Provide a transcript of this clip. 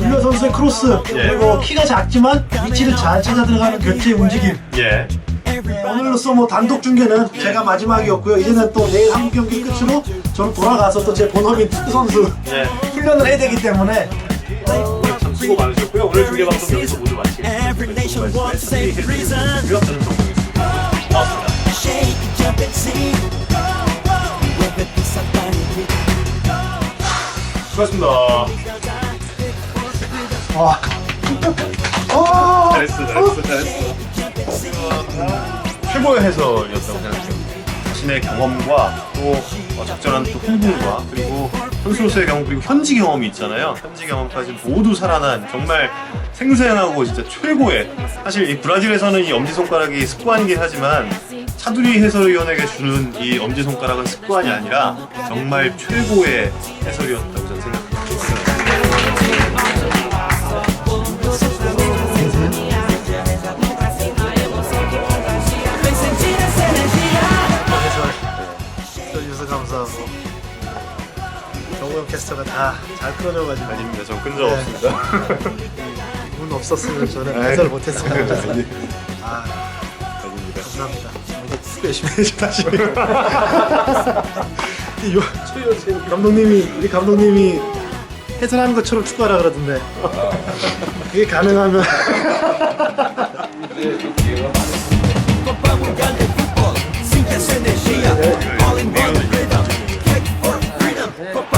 윌러 선수의 크로스 예. 그리고 키가 작지만 위치를 잘 찾아 들어가는 교체 움직임 예. 오늘로써 뭐 단독 중계는 제가 마지막이었고요 이제는 또 내일 한국 경기 끝으로 저는 돌아가서 또 제 본업인 투 선수 예. 훈련을 해야 되기 때문에 수고 많으셨고요. 오늘 중계 방송 여기서 모두 마치겠습니다. 수고하셨습니다. 와. 어. 잘했어, 잘했어, 잘했어. 최고의 해설이었다고 생각해요. 자신의 경험과 또 어, 적절한 또 흥분과 그리고 선수로서의 경험 그리고 현지 경험이 있잖아요. 현지 경험까지 모두 살아난 정말 생생하고 진짜 최고의 사실 이 브라질에서는 이 엄지 손가락이 습관이긴 하지만 차두리 해설위원에게 주는 이 엄지 손가락은 습관이 아니라 정말 최고의 해설이었다고 저는 생각합니다. 감사하고 정우영 캐스터가 다 잘 끌어줘가지고 아닙니다. 전 끈적 네. 없습니다. 운 없었으면 저는 해설 못했을 것 같아서 아 아닙니다. 감사합니다 열심히 해주다시피 감독님이 우리 감독님이 해설하는 것처럼 축구하라 그러던데. 그게 가능하면. Copa